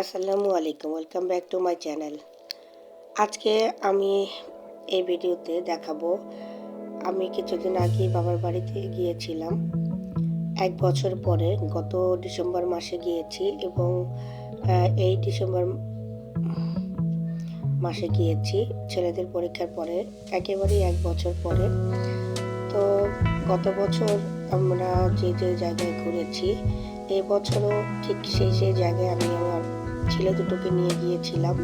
আসসালামু আলাইকুম welcome back to my channel আজকে আমি এই ভিডিওতে দেখাবো, আমি কিছুদিন আগে বাবার বাড়িতে গিয়েছিলাম। এক বছর পরে, গত ডিসেম্বর মাসে গিয়েছি এবং এই ডিসেম্বর মাসে গিয়েছি। ছেলেদের পরীক্ষার পরে, একেবারেই এক বছর পরে। তো গত বছর আমরা যে যে জায়গায় ঘুরেছি এই বছরও ঠিক সেই সেই জায়গায় আমি আমার ছেলে দুটোকে নিয়ে গিয়েছিলাম।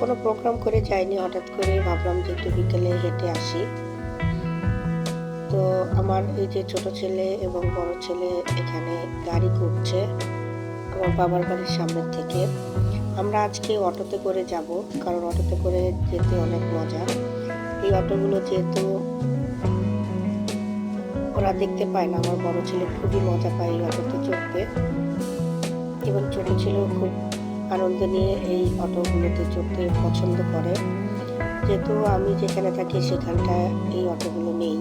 কোনো প্রোগ্রাম করে যাইনি, হঠাৎ করে ভাবলাম যে একটু বিকেলে হেঁটে আসি। তো আমার এই যে ছোট ছেলে এবং বড় ছেলে এখানে গাড়ি করছে আমার বাবার বাড়ির সামনের থেকে। আমরা আজকে অটোতে করে যাব, কারণ অটোতে করে যেতে অনেক মজা। এই অটোগুলো যেহেতু ওরা দেখতে পায় না, আমার বড় ছেলে খুবই মজা পায় এই অটোতে চড়তে। এবং ছোট ছেলেও খুব আনন্দ নিয়ে এই অটোগুলোতে চড়তে পছন্দ করে। যেহেতু আমি যেখানে থাকি সেখানটায় এই অটোগুলো নেই।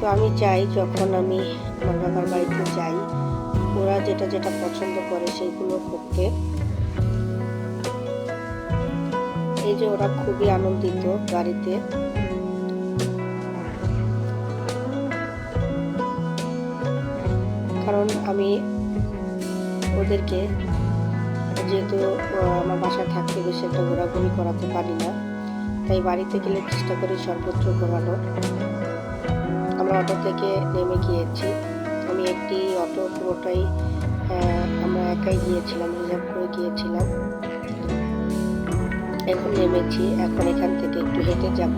তো আমি চাই যখন আমি আমার বাবার বাড়িতে যাই। ওরা যেটা যেটা পছন্দ করে সেইগুলো করতে। এই যে ওরা খুবই আনন্দিত গাড়িতে। কারণ আমি ওদেরকে যেহেতু আমার বাসায় থাকতে বেশি একটা ঘোরাঘুরি করাতে পারি না, তাই বাড়িতে গেলে চেষ্টা করি সর্বোচ্চ ঘোরানোর। আমরা অটো থেকে নেমে গিয়েছি। আমি একটি অটো পুরোটাই আমরা একাই গিয়েছিলাম, রিজার্ভ করে গিয়েছিলাম। এখন নেমেছি, এখন এখান থেকে একটু হেঁটে যাব।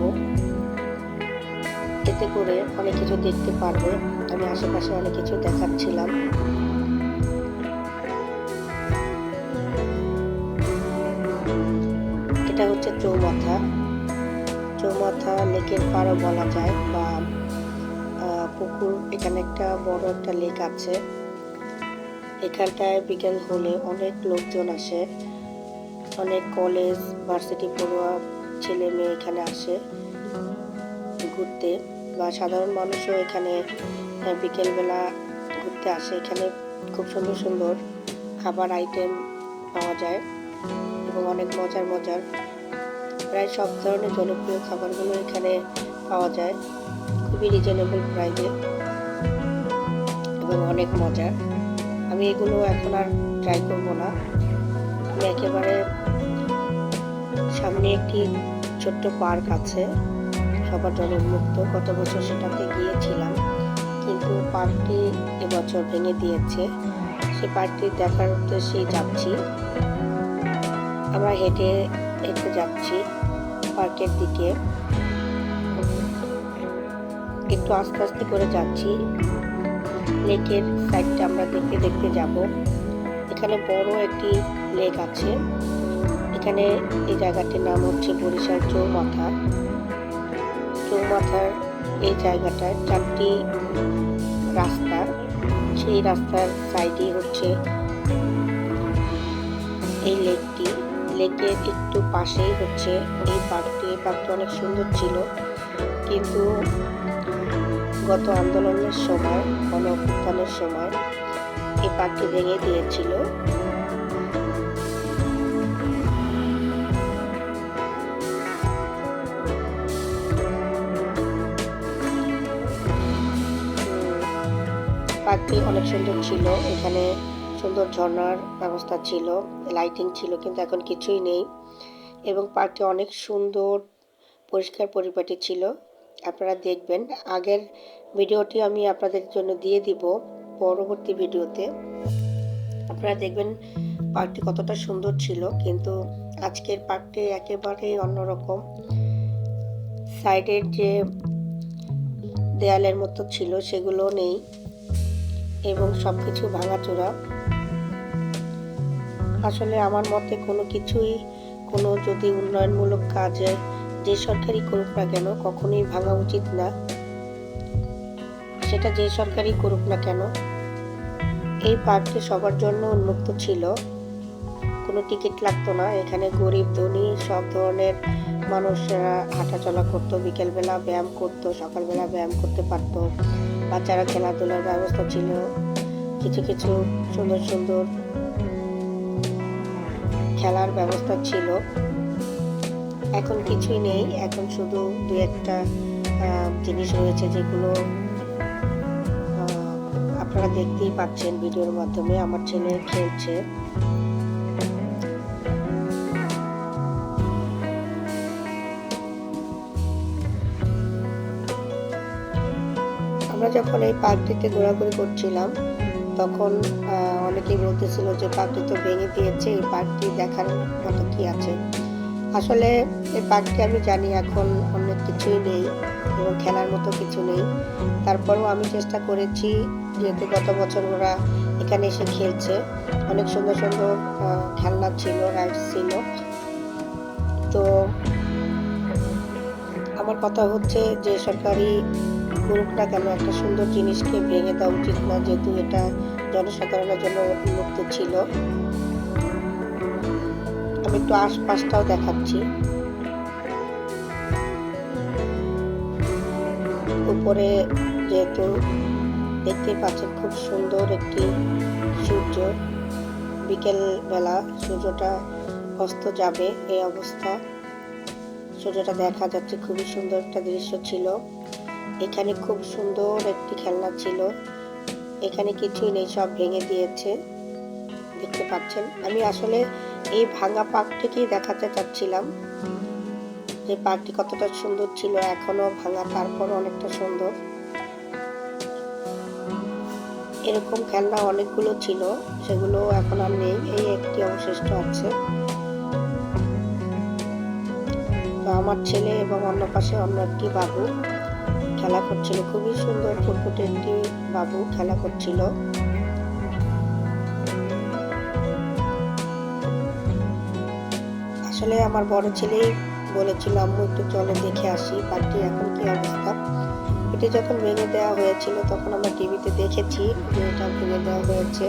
এতে করে অনেক কিছু দেখতে পারবে। আমি আশেপাশে অনেক কিছু দেখাচ্ছিলাম। হচ্ছে চৌমাথা। চৌমাথা লেকের পাড়ও বলা যায় বা পুকুর। এখানে একটা বড় একটা লেক আছে। এখানটায় বিকেল হলে অনেক লোকজন আসে। অনেক কলেজ, ভার্সিটি পড়ুয়া ছেলে মেয়ে এখানে আসে ঘুরতে বা সাধারণ মানুষও এখানে বিকেলবেলা ঘুরতে আসে। এখানে খুব সুন্দর সুন্দর খাবার আইটেম পাওয়া যায় এবং অনেক মজার মজার প্রায় সব ধরনের জনপ্রিয় খাবারগুলো এখানে পাওয়া যায়। খুবই রিজনেবল প্রাইসে এবং অনেক মজার। আমি এগুলো এখন আর ট্রাই করব না। আমি একেবারে সামনে একটি ছোট্ট পার্ক আছে। সবার জন্য উন্মুক্ত। গত বছর সেটাতে গিয়েছিলাম। কিন্তু পার্কটি এবছর ভেঙে দিয়েছে। সে পার্কটি দেখার উদ্দেশ্যেই যাচ্ছি। আমরা হেঁটে হেঁটে যাচ্ছি। পার্কের দিকে। একটু আস্তে আস্তে করে যাচ্ছি। লেকের সাইডটা আমরা দেখতে দেখতে যাব। এখানে বড় একটি লেক আছে। এখানে এই জায়গাটির নাম হচ্ছে বরিশাল চৌমাথা। চৌমাথার এই জায়গাটায় চারটি রাস্তা। সেই রাস্তার সাইডে হচ্ছে এই লেকটি। লেকের একটু পাশেই হচ্ছে। এই পার্কটি এই পার্কটি অনেক সুন্দর ছিল। কিন্তু গত আন্দোলনের সময় গণ অভ্যুত্থানের সময় এই পার্কটি ভেঙে দিয়েছিল। পার্কটি অনেক সুন্দর ছিল। এখানে সুন্দর ঝর্ণার ব্যবস্থা ছিল লাইটিং ছিল, কিন্তু এখন কিছুই নেই। এবং পার্কটি অনেক সুন্দর, পরিষ্কার পরিপাটি ছিল। আপনারা দেখবেন। আগের ভিডিওটি আমি আপনাদের জন্য দিয়ে দিব পরবর্তী ভিডিওতে আপনারা দেখবেন পার্কটি কতটা সুন্দর ছিল, কিন্তু আজকের পার্কটি একেবারেই অন্যরকম। সাইডের যে দেয়ালের মতো ছিল, সেগুলো নেই। এবং সব কিছু ভাঙাচোরা। আসলে আমার মতে কোনো কিছুই কোনো যদি উন্নয়নমূলক কাজে যে সরকারি করুক না কেন, কখনোই ভাঙা উচিত না। সেটা যে সরকারি করুক না কেন, এই পার্কটি সবার জন্য উন্মুক্ত ছিল। কোনো টিকিট লাগতো না। এখানে গরিব, ধনী, সব ধরনের মানুষরা হাঁটাচলা করতো, বিকেলবেলা ব্যায়াম করতো, সকালবেলা ব্যায়াম করতে পারতো। বাচ্চারা খেলাধুলার ব্যবস্থা ছিল। কিছু কিছু সুন্দর সুন্দর খেলার ব্যবস্থা ছিল। এখন কিছুই নেই। এখন শুধু দু একটা জিনিস রয়েছে যেগুলো আপনারা দেখতেই পাচ্ছেন ভিডিওর মাধ্যমে। আমার ছেলে খেলছে। আমরা যখন এই পার্কটিতে ঘোরাঘুরি করছিলাম তখন অনেকেই বলতেছিল যে পার্কটি তো ভেঙে দিয়েছে, এই পার্কটি দেখার মতো কি আছে? আসলে এই পার্কটি আমি জানি এখন অনেক কিছুই নেই এবং খেলার মতো কিছু নেই। তারপরেও আমি চেষ্টা করেছি, যেহেতু গত বছর ওরা এখানে এসে খেলছে। অনেক সুন্দর সুন্দর খেলনা ছিল রাইডস ছিল। তো আমার কথা হচ্ছে যে, সরকারি করুক কেন একটা সুন্দর জিনিসকে ভেঙে দেওয়া উচিত না, যেহেতু এটা জনসাধারণের জন্য উন্মুক্ত ছিল। আমি একটু আশপাশটাও দেখাচ্ছি। উপরে যেহেতু দেখতে পাচ্ছেন খুব সুন্দর একটি সূর্য। বিকেল বেলা সূর্যটা অস্ত যাবে, এই অবস্থা। সূর্যটা দেখা যাচ্ছে খুবই সুন্দর একটা দৃশ্য ছিল। এখানে খুব সুন্দর একটি খেলনা ছিল। এখানে কিছুই নেই, সব ভেঙে দিয়েছে। দেখতে পাচ্ছেন? আমি আসলে এই ভাঙা পার্কটিকেই দেখাতে চাচ্ছিলাম। যে পার্কটি কতটা সুন্দর ছিল এখনও ভাঙা তারপর অনেকটা সুন্দর। এরকম খেলনা অনেকগুলো ছিল, সেগুলো এখন আর নেই। এই একটি অবশিষ্ট আছে। আমার ছেলে এবং অন্য পাশে অন্য একটি বাবু। খেলা করছিল। খুবই সুন্দর ফুটফুটে একটি বাবু খেলা করছিল। আসলে আমার বড় ছেলেই বলেছিল আম্মু একটু চলে দেখে আসি পার্কটি এখন কি অবস্থা? এটি যখন ভেঙে দেওয়া হয়েছিল তখন আমরা টিভিতে দেখেছি যে এটা ভেঙে দেওয়া হয়েছে।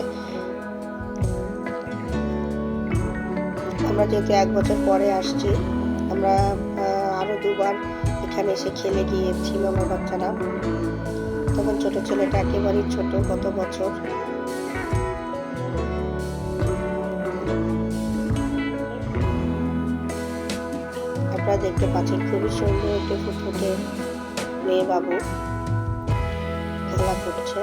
আমরা যেহেতু এক বছর পরে আসছি আমরা আহ, আরও দুবার এখানে এসে খেলে গিয়েছিল আমার বাচ্চারা। তখন ছোট ছেলেটা একেবারেই ছোট গত বছর? আপনারা দেখতে পাচ্ছেন খুবই সুন্দর একটি ফুটফুটে মেয়ে বাবু খেলা করছে।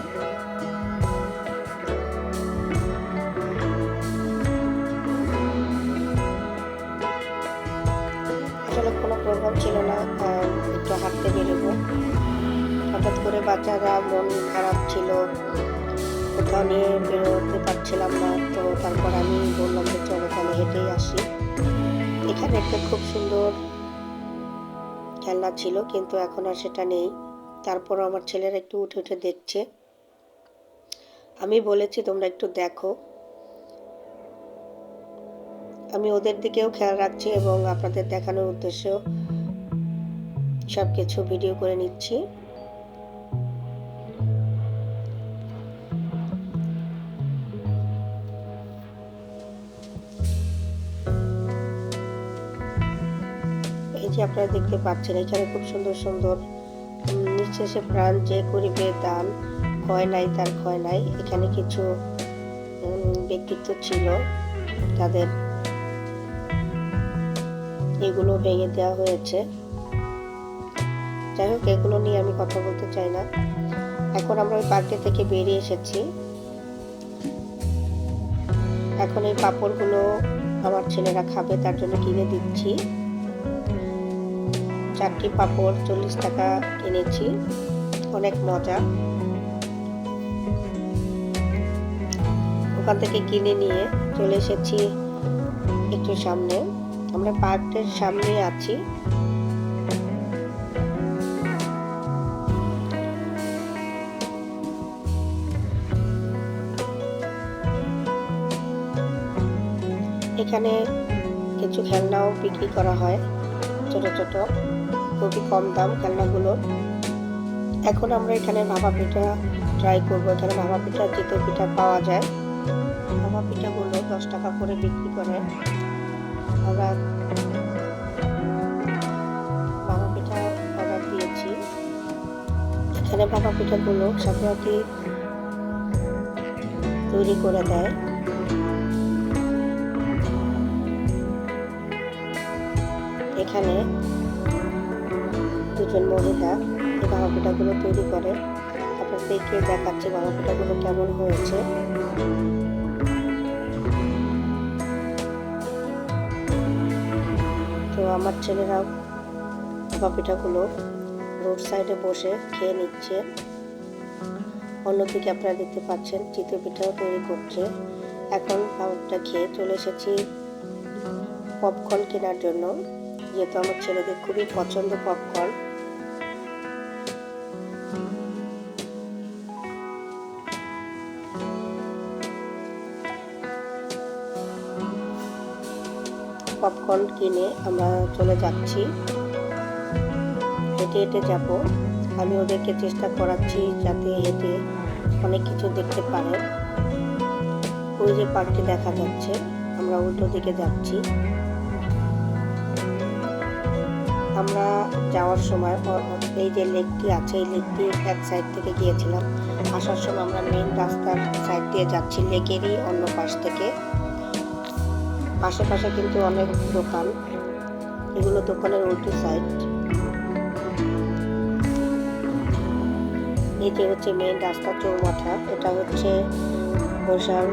আসলে কোনো প্রোগ্রাম ছিল না হাঁটতে বেরোবো। হঠাৎ করে বাচ্চারা মন খারাপ ছিল। কোথাও নিয়ে বেরোতে পারছিলাম না। তো তারপর আমি বললাম যে চলো তাহলে হেঁটেই আসি। এখানে একটা খুব সুন্দর খেলনা ছিল, কিন্তু এখন আর সেটা নেই। তারপর আমার ছেলেরা একটু উঠে উঠে দেখছে। আমি বলেছি, তোমরা একটু দেখো। আমি ওদের দিকেও খেয়াল রাখছি এবং আপনাদের দেখানোর উদ্দেশ্যেও সব কিছু ভিডিও করে নিচ্ছি। এই যে আপনারা দেখতে পাচ্ছেন, এখানে খুব সুন্দর সুন্দর নিঃশেষে প্রাণ যে করিবে দান ক্ষয় নাই তার ক্ষয় নাই, এখানে কিছু ব্যক্তিত্ব ছিল। তাদের এগুলো ভেঙে দেওয়া হয়েছে। যাই হোক, এগুলো নিয়ে আমি কথা বলতে চাই না। এখন আমরা ওই পার্কটি থেকে বেরিয়ে এসেছি। এখন এই পাপড়গুলো আমার ছেলেরা খাবে, তার জন্য কিনে দিচ্ছি। চারটি পাপড়, চল্লিশ টাকা কিনেছি অনেক মজা। ওখান থেকে কিনে নিয়ে চলে এসেছি একটু সামনে। আমরা পার্কের সামনে আছি। এখানে কিছু খেলনাও বিক্রি করা হয়, ছোট ছোট, খুবই কম দাম খেলনাগুলোর। এখন আমরা এখানে ভাপা পিঠা ট্রাই করব। এখানে ভাপা পিঠা চিতই পিঠা পাওয়া যায়। ভাপা পিঠাগুলো দশ টাকা করে বিক্রি করে। আমরা ভাপা পিঠা অর্ডার দিয়েছি। এখানে ভাপা পিঠাগুলো সাথে তৈরি করে দেয়। এখানে দুজন মহিলা এই ভাঙা পিঠাগুলো তৈরি করে। আপনাদেরকে দেখাচ্ছি ভাঙা পিঠাগুলো কেমন হয়েছে। তো আমার ছেলেরা ভাপা পিঠাগুলো রোড সাইডে বসে খেয়ে নিচ্ছে। অন্যদিকে আপনারা দেখতে পাচ্ছেন চিতই পিঠাও তৈরি করছে। এখন ভাপটা খেয়ে চলে এসেছি পপকর্ন কেনার জন্য। যেহেতু আমার ছেলেদের খুবই পছন্দ পপকর্ন পপকর্ন কিনে আমরা চলে যাচ্ছি। হেঁটে হেঁটে যাব। আমি ওদেরকে চেষ্টা করাচ্ছি যাতে হেঁটে অনেক কিছু দেখতে পারে। ওই যে পার্কটি দেখা যাচ্ছে। আমরা উল্টো দিকে যাচ্ছি। আমরা যাওয়ার সময় এই যে লেকটি আছে, এই লেকটির এক সাইড থেকে গিয়েছিলাম। আসার সময় আমরা মেন রাস্তার সাইড দিয়ে যাচ্ছি লেকেরই অন্য পাশ থেকে। পাশে পাশে কিন্তু অনেক দোকান। এগুলো দোকানের উল্টো সাইড এই যে হচ্ছে মেন রাস্তা চৌমাথা। এটা হচ্ছে বৈশাল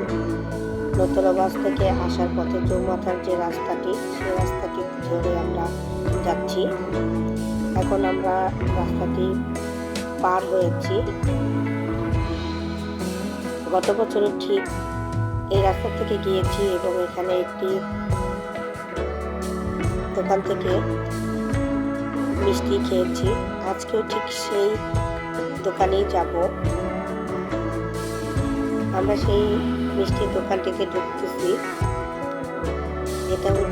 নতুনবাস থেকে আসার পথে চৌমাথার যে রাস্তাটি, সেই রাস্তাটি ধরে আমরা যাচ্ছি। এখন আমরা রাস্তাটি পার হয়েছি। গত বছরের ঠিক এই রাস্তা থেকে গিয়েছি এবং এখানে একটি দোকান থেকে মিষ্টি খেয়েছি। আজকেও ঠিক সেই দোকানেই যাব। আমরা সেই মিষ্টির দোকানটিতে ঢুকতেছি।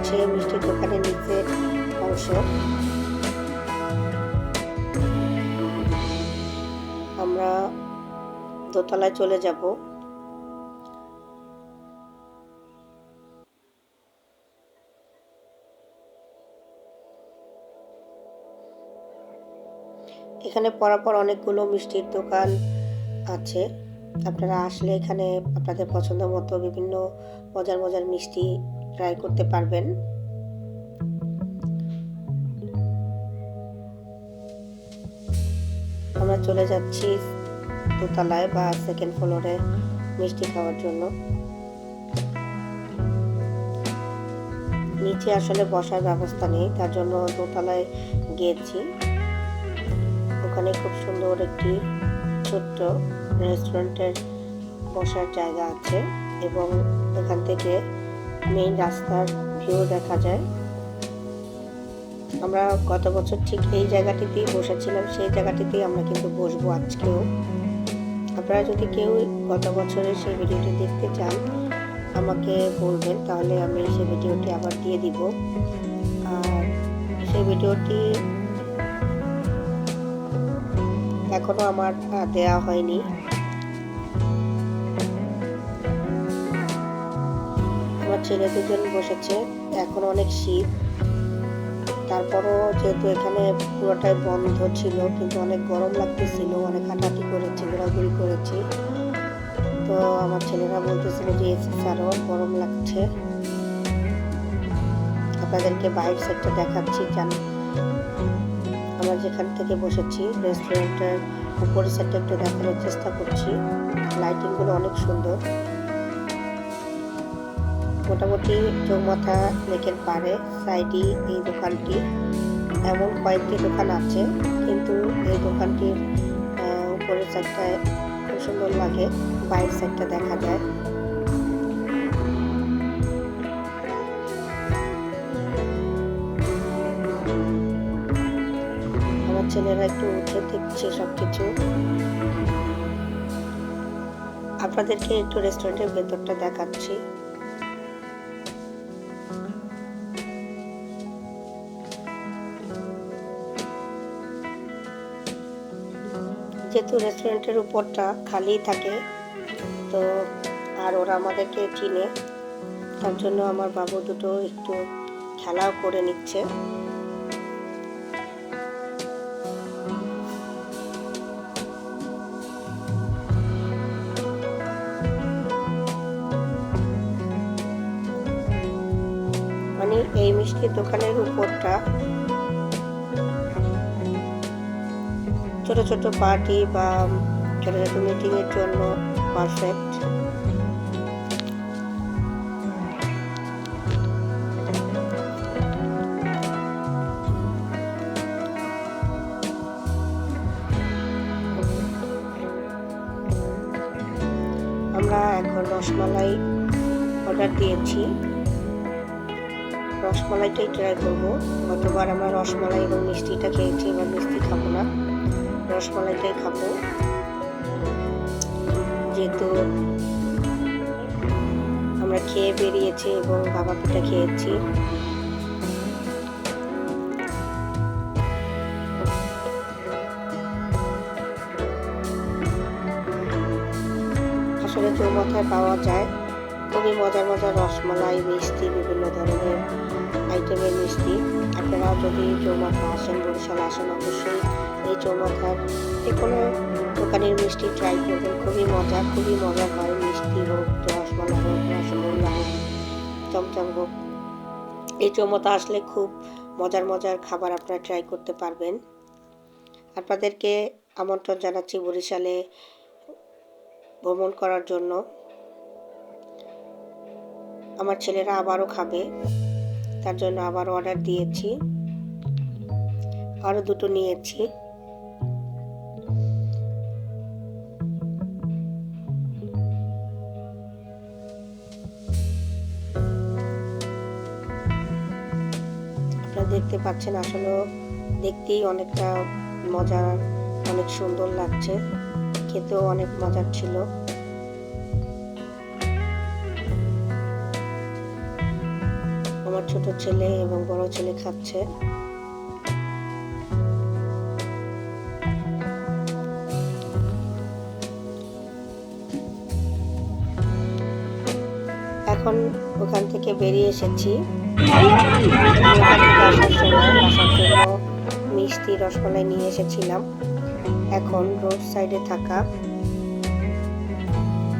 হচ্ছে মিষ্টির দোকানের নিচের অংশ। আমরা দোতলায় চলে যাব। এখানে পরাপর অনেকগুলো মিষ্টির দোকান আছে। আপনারা আসলে এখানে আপনাদের পছন্দ মতো বিভিন্ন মজার মজার মিষ্টি ট্রাই করতে পারবেন। আমরা চলে যাচ্ছি দোতলায় বা সেকেন্ড ফ্লোরে মিষ্টি খাওয়ার জন্য। নিচে আসলে বসার ব্যবস্থা নেই, তার জন্য দোতলায় গিয়েছি ওখানে খুব সুন্দর একটি ছোট্ট রেস্টুরেন্টের বসার জায়গা আছে এবং এখান থেকে মেইন রাস্তার ভিউ দেখা যায়। আমরা গত বছর ঠিক এই জায়গাটিতেই বসেছিলাম, সেই জায়গাটিতেই আমরা কিন্তু বসবো আজকেও। আপনারা যদি কেউ গত বছরের সেই ভিডিওটি দেখতে চান, আমাকে বলবেন, তাহলে আমি সেই ভিডিওটি আবার দিয়ে দিব। আর সেই ভিডিওটি এখনও আমার দেয়া হয়নি। আমার ছেলে দুজন বসেছে। এখন অনেক শীত। তারপরও যেহেতু এখানে পুরোটাই বন্ধ ছিল, কিন্তু অনেক গরম লাগতেছিল, অনেক হাঁটাহাঁটি করেছি, ঘোরাঘুরি করেছি। তো আমার ছেলেরা বলতেছিল যে, এসি ছাড়াও গরম লাগছে। আপনাদেরকে বাইরের সাইডটা দেখাচ্ছি, জান আমরা যেখান থেকে বসেছি রেস্টুরেন্টের উপরের সাইডটা একটু দেখানোর চেষ্টা করছি। লাইটিংগুলো অনেক সুন্দর। মোটামুটি চৌমাথা লেকের পারে সাইডে এই দোকানটি। এমন কয়েকটি দোকান আছে, কিন্তু এই দোকানটির উপরের সাইডটায় খুব সুন্দর লাগে, বাইরের সাইডটা দেখা যায়। আমার ছেলেরা একটু উঠে দেখছে সব কিছু আপনাদেরকে একটু রেস্টুরেন্টের ভেতরটা দেখাচ্ছি। যেহেতু রেস্টুরেন্টের উপরটা খালি থাকে, তো আর ওরা আমাদেরকে চিনে। তার জন্য আমার বাবু দুটো একটু খেলাও করে নিচ্ছে। মানে এই মিষ্টির দোকানের উপরটা ছোট ছোট পার্টি বা ছোট ছোট মিটিং এর জন্য পারফেক্ট আমরা এখন রসমালাই অর্ডার দিয়েছি। রসমালাইটাই ট্রাই করব। গতবার আমরা রসমালাই এবং মিষ্টিটা খেয়েছি, এবার মিষ্টি খাব না। রসমালাইটাই খাব। যেহেতু আমরা খেয়ে বেরিয়েছি এবং বাবা পিঠা খেয়েছি। আসলে চৌমাথায় পাওয়া যায়। খুবই মজার মজার রসমালাই, মিষ্টি, বিভিন্ন ধরনের আইটেমের মিষ্টি। আপনারা যদি চৌমাথা আসেন, বরিশাল আসেন, অবশ্যই এই চৌমাথার যে কোনো দোকানের মিষ্টি ট্রাই করবেন। খুবই মজা, খুবই মজার হয়। মিষ্টি হোক রসমালাই হোক রসগোল্লা হোক, চমচম হোক। এই চৌমাথা আসলে খুব মজার মজার খাবার আপনারা ট্রাই করতে পারবেন। আপনাদেরকে আমন্ত্রণ জানাচ্ছি বরিশালে ভ্রমণ করার জন্য। আমার ছেলেরা আবারও খাবে। তার জন্য আবার অর্ডার দিয়েছি। আরও দুটো নিয়েছি। দেখতে পাচ্ছেন, আসলে দেখতেই অনেকটা মজার অনেক সুন্দর লাগছে। খেতেও অনেক মজার ছিল। আমার ছোট ছেলে এবং বড় ছেলে খাচ্ছে। ওখান থেকে বেরিয়ে এসেছি। মিষ্টি রসমালাই নিয়ে এসেছিলাম। এখন রোড সাইডে থাকা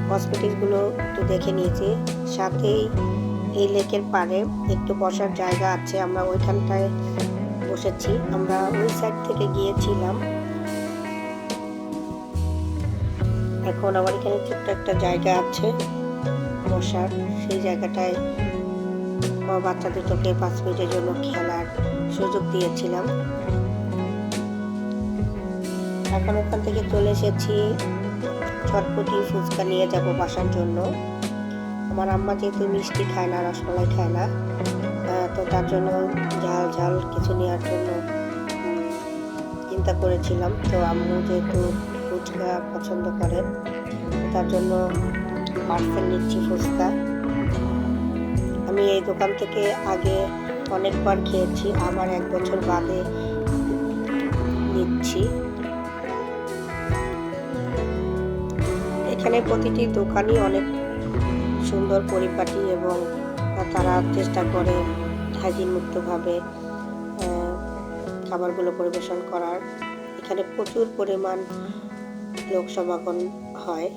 হসপিটালগুলো একটু দেখে নিয়েছি। সাথেই এই লেকের পাড়ে একটু বসার জায়গা আছে, আমরা ওইখানটায় বসেছি। আমরা ওই সাইড থেকে গিয়েছিলাম। এখন আমার এখানে ছোট্ট একটা জায়গা আছে। বসার, সেই জায়গাটায় বাচ্চা দুটোকে পাঁচ মিনিটের জন্য খেলার সুযোগ দিয়েছিলাম। এখন ওখান থেকে চলে এসেছি চটপটি ফুচকা নিয়ে যাব বাসার জন্য। আমার আম্মা যেহেতু মিষ্টি খায় না, রসমালাই খায় না তো তার জন্য ঝাল ঝাল কিছু নেওয়ার জন্য চিন্তা করেছিলাম। তো আম্মু যেহেতু ফুচকা পছন্দ করেন তার জন্য পার্সেল নিচ্ছি ফুচকা আমি এই দোকান থেকে আগে অনেকবার খেয়েছি, আবার এক বছর বাদে নিচ্ছি। এখানে প্রতিটি দোকানই অনেক সুন্দর পরিপাটি এবং তারা চেষ্টা করে হাইজিন মুক্তভাবে খাবারগুলো পরিবেশন করার। এখানে প্রচুর পরিমাণ লোক সমাগম হয়।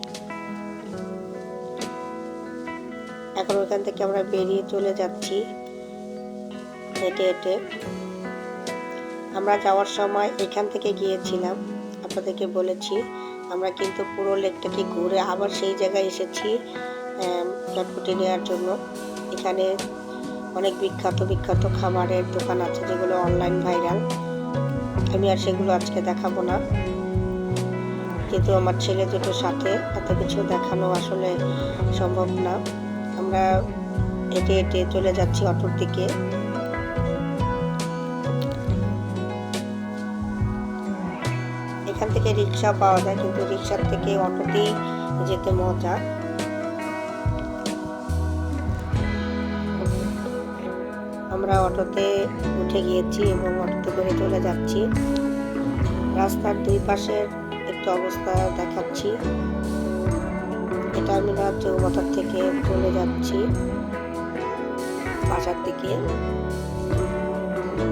এখন ওখান থেকে আমরা বেরিয়ে চলে যাচ্ছি। হেঁটে হেঁটে। আমরা যাওয়ার সময় এখান থেকে গিয়েছিলাম, আপনাদেরকে বলেছি। আমরা কিন্তু পুরো লেকটাকে ঘুরে আবার সেই জায়গায় এসেছি চটপটি নেওয়ার জন্য। এখানে অনেক বিখ্যাত বিখ্যাত খাবারের দোকান আছে যেগুলো অনলাইন ভাইরাল আমি আর সেগুলো আজকে দেখাবো না। কিন্তু আমার ছেলে দুটোর সাথে এত কিছু দেখানো আসলে সম্ভব না। আমরা হেঁটে হেঁটে চলে যাচ্ছি অটোর দিকে। এখান থেকে রিক্সা পাওয়া যায়, কিন্তু রিক্সার থেকে অটোতেই যেতে মজা। আমরা অটোতে উঠে গিয়েছি এবং অটোতে করে চলে যাচ্ছি। রাস্তার দুই পাশের একটু অবস্থা দেখাচ্ছি। রাত চৌমাথার থেকে চলে যাচ্ছি। বাসার দিকে।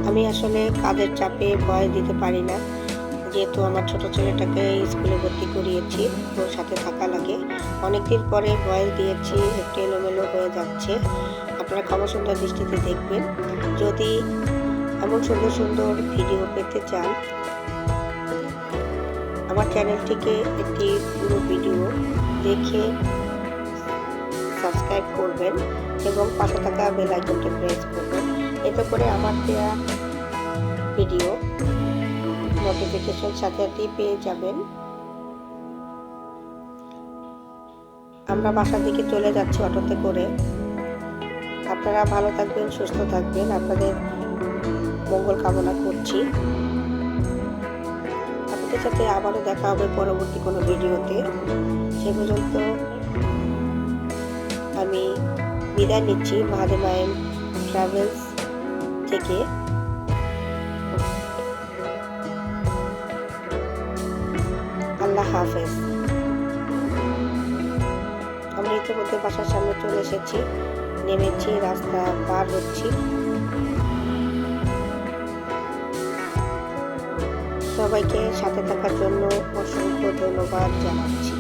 আমি আসলে কাজের চাপে ভয় দিতে পারি না। যেহেতু আমার ছোট ছেলেটাকে স্কুলে ভর্তি করিয়েছি, ওর সাথে থাকা লাগে। অনেকদিন পরে ভয়েস দিয়েছি, একটু এলোমেলো হয়ে যাচ্ছে। আপনারা ক্ষমা সুন্দর দৃষ্টিতে দেখবেন। যদি এমন সুন্দর সুন্দর ভিডিও পেতে চান, আমার চ্যানেলটিকে একটি পুরো ভিডিও দেখে সাবস্ক্রাইব করবেন এবং পাশে থাকা বেল আইকনটি প্রেস করবেন। এতে করে আমার দেওয়া ভিডিও নোটিফিকেশন সাথে পেয়ে যাবেন। আমরা বাসার দিকে চলে যাচ্ছি অটোতে করে। আপনারা ভালো থাকবেন, সুস্থ থাকবেন। আপনাদের মঙ্গল কামনা করছি। আপনাদের সাথে আবারও দেখা হবে পরবর্তী কোনো ভিডিওতে। সে পর্যন্ত আমি বিদায় নিচ্ছি মাহাদেমায়ন ট্রাভেলস থেকে। আল্লাহ হাফেজ। আমরা ইতিমধ্যে বাসার সামনে চলে এসেছি, নেমেছি, রাস্তা পার হচ্ছি। সবাইকে সাথে থাকার জন্য অসংখ্য ধন্যবাদ জানাচ্ছি।